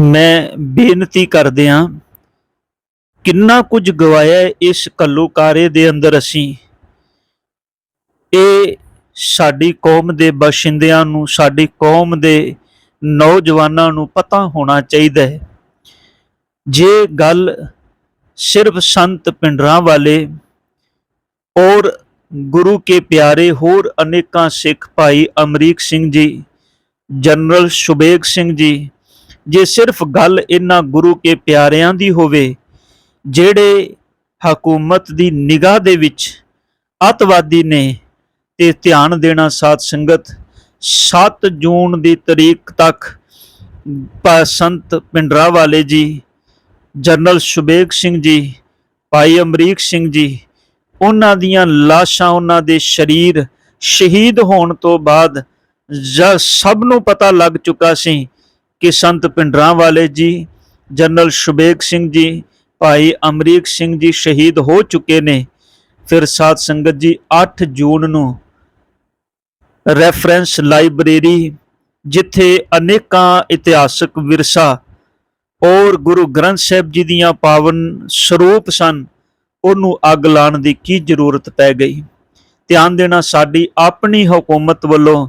ਮੈਂ ਬੇਨਤੀ ਕਰਦਿਆਂ ਕਿੰਨਾ ਕੁਝ ਗਵਾਇਆ ਇਸ ਕੱਲੋਕਾਰੇ ਦੇ ਅੰਦਰ ਅਸੀਂ। ਇਹ ਸਾਡੀ ਕੌਮ ਦੇ ਬਸ਼ਿੰਦਿਆਂ ਨੂੰ, ਸਾਡੀ ਕੌਮ ਦੇ ਨੌਜਵਾਨਾਂ ਨੂੰ ਪਤਾ ਹੋਣਾ ਚਾਹੀਦਾ ਹੈ। ਜੇ ਗੱਲ ਸਿਰਫ ਸੰਤ ਪਿੰਡਰਾਂ ਵਾਲੇ ਔਰ ਗੁਰੂ ਕੇ ਪਿਆਰੇ ਹੋਰ ਅਨੇਕਾਂ ਸਿੱਖ ਭਾਈ ਅਮਰੀਕ ਸਿੰਘ ਜੀ, ਜਨਰਲ ਸ਼ੁਬੇਗ ਸਿੰਘ ਜੀ ਜੇ ਸਿਰਫ ਗੱਲ ਇਹਨਾਂ ਗੁਰੂ ਕੇ ਪਿਆਰਿਆਂ ਦੀ ਹੋਵੇ, ਜਿਹੜੇ ਹਕੂਮਤ ਦੀ ਨਿਗਾਹ ਦੇ ਵਿੱਚ ਅਤਵਾਦੀ ਨੇ ਤੇ ਧਿਆਨ ਦੇਣਾ ਸਾਧ ਸੰਗਤ 7 ਜੂਨ ਦੀ ਤਰੀਕ ਤੱਕ ਸੰਤ ਪਿੰਡਰਾ ਵਾਲੇ ਜੀ, ਜਨਰਲ ਸ਼ੁਬੇਗ ਸਿੰਘ ਜੀ, ਭਾਈ ਅਮਰੀਕ ਸਿੰਘ ਜੀ, ਉਹਨਾਂ ਦੀਆਂ ਲਾਸ਼ਾਂ, ਉਹਨਾਂ ਦੇ ਸਰੀਰ ਸ਼ਹੀਦ ਹੋਣ ਤੋਂ ਬਾਅਦ ਜ- ਸਭ ਨੂੰ ਪਤਾ ਲੱਗ ਚੁੱਕਾ ਸੀ ਕਿ ਸੰਤ ਪਿੰਡਰਾਂ ਵਾਲੇ ਜੀ, ਜਨਰਲ ਸ਼ੁਬੇਗ ਸਿੰਘ ਜੀ, ਭਾਈ ਅਮਰੀਕ ਸਿੰਘ ਜੀ ਸ਼ਹੀਦ ਹੋ ਚੁੱਕੇ ਨੇ। ਫਿਰ ਸਾਧ ਸੰਗਤ ਜੀ 8 ਜੂਨ ਨੂੰ ਰੈਫਰੈਂਸ ਲਾਇਬ੍ਰੇਰੀ, ਜਿੱਥੇ ਅਨੇਕਾਂ ਇਤਿਹਾਸਕ ਵਿਰਸਾ ਔਰ ਗੁਰੂ ਗ੍ਰੰਥ ਸਾਹਿਬ ਜੀ ਦੀਆਂ ਪਾਵਨ ਸਰੂਪ ਸਨ, ਉਹਨੂੰ ਅੱਗ ਲਾਉਣ ਦੀ ਕੀ ਜ਼ਰੂਰਤ ਪੈ ਗਈ। ਧਿਆਨ ਦੇਣਾ, ਸਾਡੀ ਆਪਣੀ ਹਕੂਮਤ ਵੱਲੋਂ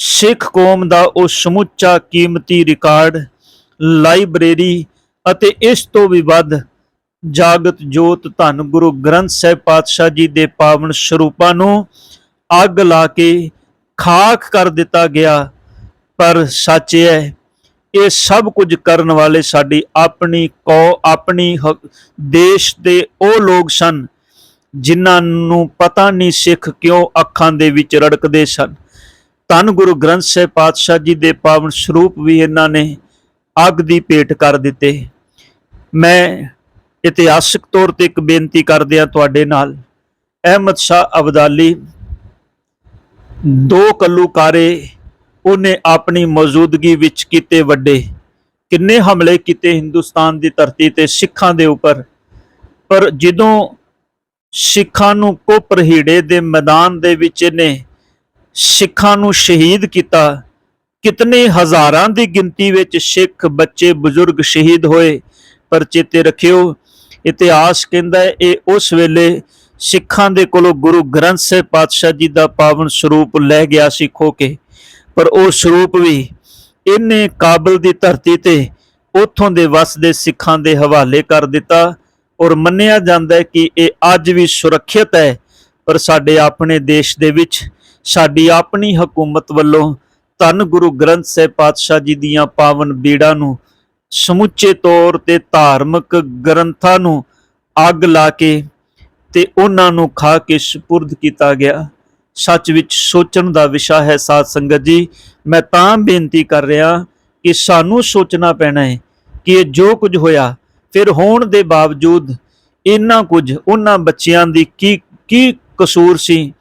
ਸਿੱਖ ਕੌਮ ਦਾ ਉਹ ਸਮੁੱਚਾ ਕੀਮਤੀ ਰਿਕਾਰਡ, ਲਾਇਬ੍ਰੇਰੀ ਅਤੇ ਇਸ ਤੋਂ ਵੀ ਵੱਧ ਜਾਗਤ ਜੋਤ ਧੰਨ ਗੁਰੂ ਗ੍ਰੰਥ ਸਾਹਿਬ ਪਾਤਸ਼ਾਹ ਜੀ ਦੇ ਪਾਵਨ ਸਰੂਪਾਂ ਨੂੰ ਅੱਗ ਲਾ ਕੇ ਖਾਕ ਕਰ ਦਿੱਤਾ ਗਿਆ। ਪਰ ਸੱਚ ਇਹ ਹੈ, ਇਹ ਸਭ ਕੁਝ ਕਰਨ ਵਾਲੇ ਸਾਡੀ ਆਪਣੀ ਕੌ ਆਪਣੀ ਦੇਸ਼ ਦੇ ਉਹ ਲੋਕ ਸਨ ਜਿਨ੍ਹਾਂ ਨੂੰ ਪਤਾ ਨਹੀਂ ਸਿੱਖ ਕਿਉਂ ਅੱਖਾਂ ਦੇ ਵਿੱਚ ਰੜਕਦੇ ਸਨ। ਧੰਨ ਗੁਰੂ ਗ੍ਰੰਥ ਸਾਹਿਬ ਪਾਤਸ਼ਾਹ ਜੀ ਦੇ ਪਾਵਨ ਸਰੂਪ ਵੀ ਇਹਨਾਂ ਨੇ ਅੱਗ ਦੀ ਭੇਟ ਕਰ ਦਿੱਤੇ। ਮੈਂ ਇਤਿਹਾਸਕ ਤੌਰ ਤੇ ਇੱਕ ਬੇਨਤੀ ਕਰਦਿਆਂ ਤੁਹਾਡੇ ਨਾਲ, ਅਹਿਮਦ ਸ਼ਾਹ ਅਬਦਾਲੀ ਦੋ ਕੱਲੂਕਾਰੇ ਉਹਨੇ ਆਪਣੀ ਮੌਜੂਦਗੀ ਵਿੱਚ ਕੀਤੇ ਵੱਡੇ, ਕਿੰਨੇ ਹਮਲੇ ਕੀਤੇ ਹਿੰਦੁਸਤਾਨ ਦੀ ਧਰਤੀ ਤੇ ਸਿੱਖਾਂ ਦੇ ਉੱਪਰ। ਪਰ ਜਦੋਂ ਸਿੱਖਾਂ ਨੂੰ ਕੋਪਰਹੀੜੇ ਦੇ ਮੈਦਾਨ ਦੇ ਵਿੱਚ ਇਹਨੇ ਸਿੱਖਾਂ ਨੂੰ ਸ਼ਹੀਦ ਕੀਤਾ। ਕਿਤਨੇ ਹਜ਼ਾਰਾਂ ਦੀ ਗਿਣਤੀ ਵਿੱਚ ਸਿੱਖ ਬੱਚੇ, ਬਜ਼ੁਰਗ ਸ਼ਹੀਦ ਹੋਏ। ਪਰ ਚੇਤੇ ਰੱਖਿਓ, ਇਤਿਹਾਸ ਕਹਿੰਦਾ ਹੈ, ਇਹ ਉਸ ਵੇਲੇ ਸਿੱਖਾਂ ਦੇ ਕੋਲੋਂ ਗੁਰੂ ਗ੍ਰੰਥ ਸਾਹਿਬ ਪਾਤਸ਼ਾਹ ਜੀ ਦਾ ਪਾਵਨ ਸਰੂਪ ਲੈ ਗਿਆ ਸੀ ਖੋ ਕੇ। ਪਰ ਉਹ ਸਰੂਪ ਵੀ ਇਹਨੇ ਕਾਬਲ ਦੀ ਧਰਤੀ ਤੇ ਉਥੋਂ ਦੇ ਵਸਦੇ ਸਿੱਖਾਂ ਦੇ ਹਵਾਲੇ ਕਰ ਦਿੱਤਾ ਔਰ ਮੰਨਿਆ ਜਾਂਦਾ ਹੈ ਕਿ ਇਹ ਅੱਜ ਵੀ ਸੁਰੱਖਿਅਤ ਹੈ। ਪਰ ਸਾਡੇ ਆਪਣੇ ਦੇਸ਼ ਦੇ ਵਿੱਚ ਸਾਡੀ ਆਪਣੀ ਹਕੂਮਤ ਵੱਲੋਂ ਧੰਨ ਗੁਰੂ ਗ੍ਰੰਥ ਸਾਹਿਬ ਪਾਤਸ਼ਾਹ ਜੀ ਦੀਆਂ ਪਾਵਨ ਬੀੜਾਂ ਨੂੰ ਸਮੁੱਚੇ ਤੌਰ ਤੇ ਧਾਰਮਿਕ ਗ੍ਰੰਥਾਂ ਨੂੰ ਅੱਗ ਲਾ ਕੇ ਤੇ ਉਹਨਾਂ ਨੂੰ ਖਾ ਕੇ ਸਪੁਰਦ ਕੀਤਾ ਗਿਆ। ਸੱਚ ਵਿੱਚ ਸੋਚਣ ਦਾ ਵਿਸ਼ਾ ਹੈ ਸਾਧ ਸੰਗਤ ਜੀ। ਮੈਂ ਤਾਂ ਬੇਨਤੀ ਕਰ ਰਿਹਾ ਕਿ ਸਾਨੂੰ ਸੋਚਣਾ ਪੈਣਾ ਹੈ ਕਿ ਇਹ ਜੋ ਕੁਝ ਹੋਇਆ, ਫਿਰ ਹੋਣ ਦੇ ਬਾਵਜੂਦ ਇੰਨਾ ਕੁਝ ਉਹਨਾਂ ਬੱਚਿਆਂ ਦੀ ਕੀ ਕੀ ਕਸੂਰ ਸੀ,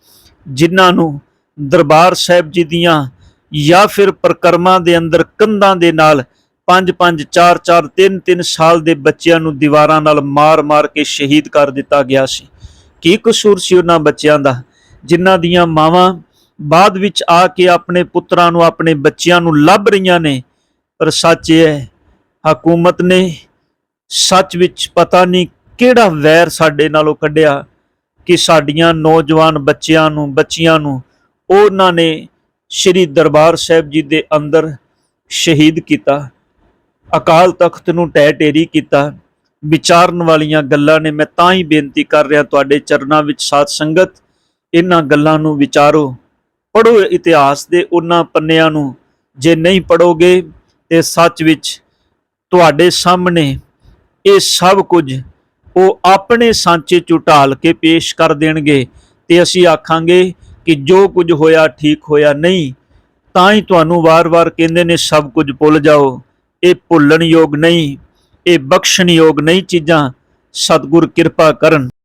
ਜਿਨ੍ਹਾਂ ਨੂੰ ਦਰਬਾਰ ਸਾਹਿਬ ਜੀ ਦੀਆਂ ਜਾਂ ਫਿਰ ਪ੍ਰਕਰਮਾਂ ਦੇ ਅੰਦਰ ਕੰਧਾਂ ਦੇ ਨਾਲ 5 5 4 4 3 3 ਸਾਲ ਦੇ ਬੱਚਿਆਂ ਨੂੰ ਦੀਵਾਰਾਂ ਨਾਲ ਮਾਰ-ਮਾਰ ਕੇ ਸ਼ਹੀਦ ਕਰ ਦਿੱਤਾ ਗਿਆ ਸੀ। ਕੀ ਕਸੂਰ ਸੀ ਉਹਨਾਂ ਬੱਚਿਆਂ ਦਾ? ਜਿਨ੍ਹਾਂ ਦੀਆਂ ਮਾਵਾਂ ਬਾਅਦ ਵਿੱਚ ਆ ਕੇ ਆਪਣੇ ਪੁੱਤਰਾਂ ਨੂੰ, ਆਪਣੇ ਬੱਚਿਆਂ ਨੂੰ ਲੱਭ ਰਹੀਆਂ ਨੇ, ਪਰ ਸੱਚ ਇਹ ਹੈ, ਹਕੂਮਤ ਨੇ ਸੱਚ ਵਿੱਚ ਪਤਾ ਨਹੀਂ ਕਿਹੜਾ ਵੈਰ ਸਾਡੇ ਨਾਲੋਂ ਕੱਢਿਆ ਕਿ ਸਾਡੀਆਂ ਨੌਜਵਾਨ ਬੱਚਿਆਂ ਨੂੰ, ਬੱਚੀਆਂ ਨੂੰ ਉਹਨਾਂ ਨੇ ਸ੍ਰੀ ਦਰਬਾਰ ਸਾਹਿਬ ਜੀ ਦੇ ਅੰਦਰ ਸ਼ਹੀਦ ਕੀਤਾ, ਅਕਾਲ ਤਖਤ ਨੂੰ ਟਹਿ ਢੇਰੀ ਕੀਤਾ। ਵਿਚਾਰਨ ਵਾਲੀਆਂ ਗੱਲਾਂ ਨੇ, ਮੈਂ ਤਾਂ ਹੀ ਬੇਨਤੀ ਕਰ ਰਿਹਾ ਤੁਹਾਡੇ ਚਰਨਾਂ ਵਿੱਚ ਸਾਧ ਸੰਗਤ, ਇਹਨਾਂ ਗੱਲਾਂ ਨੂੰ ਵਿਚਾਰੋ। ਪੜੋ ਇਤਿਹਾਸ ਦੇ ਉਹਨਾਂ ਪੰਨਿਆਂ ਨੂੰ, ਜੇ ਨਹੀਂ ਪੜੋਗੇ ਤੇ ਸੱਚ ਵਿੱਚ ਤੁਹਾਡੇ ਸਾਹਮਣੇ ਇਹ ਸਭ ਕੁਝ ਉਹ ਆਪਣੇ ਸਾਂਚੇ ਚੋਂ ਢਾਲ ਕੇ ਪੇਸ਼ ਕਰ ਦੇਣਗੇ ਤੇ ਅਸੀਂ ਆਖਾਂਗੇ ਕਿ ਜੋ ਕੁਝ ਹੋਇਆ ਠੀਕ ਹੋਇਆ ਨਹੀਂ, ਤਾਂ ਹੀ ਤੁਹਾਨੂੰ ਵਾਰ-ਵਾਰ ਕਹਿੰਦੇ ਨੇ ਸਭ ਕੁਝ ਭੁੱਲ ਜਾਓ। ਇਹ ਭੁੱਲਣ ਯੋਗ ਨਹੀਂ, ਇਹ ਬਖਸ਼ਣ ਯੋਗ ਨਹੀਂ ਚੀਜ਼ਾਂ। ਸਤਿਗੁਰ ਕਿਰਪਾ ਕਰਨ।